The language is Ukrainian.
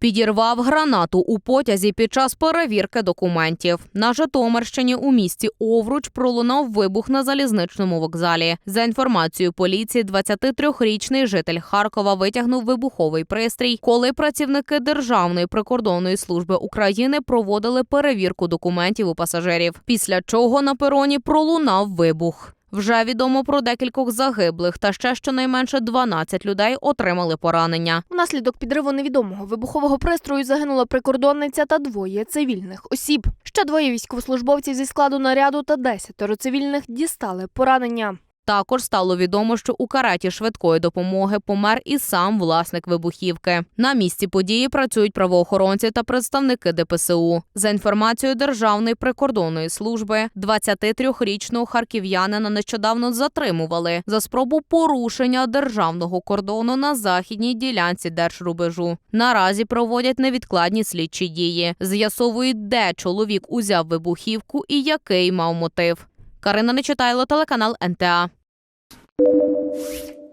Підірвав гранату у потязі під час перевірки документів. На Житомирщині у місті Овруч пролунав вибух на залізничному вокзалі. За інформацією поліції, 23-річний житель Харкова витягнув вибуховий пристрій, коли працівники Державної прикордонної служби України проводили перевірку документів у пасажирів. Після чого на пероні пролунав вибух. Вже відомо про декількох загиблих, та ще щонайменше 12 людей отримали поранення. Внаслідок підриву невідомого вибухового пристрою загинула прикордонниця та двоє цивільних осіб. Ще двоє військовослужбовців зі складу наряду та десятеро цивільних дістали поранення. Також стало відомо, що у кареті швидкої допомоги помер і сам власник вибухівки. На місці події працюють правоохоронці та представники ДПСУ. За інформацією Державної прикордонної служби, 23-річного харків'янина нещодавно затримували за спробу порушення державного кордону на західній ділянці держрубежу. Наразі проводять невідкладні слідчі дії. З'ясовують, де чоловік узяв вибухівку і який мав мотив. Карина Нечитайло, телеканал НТА. you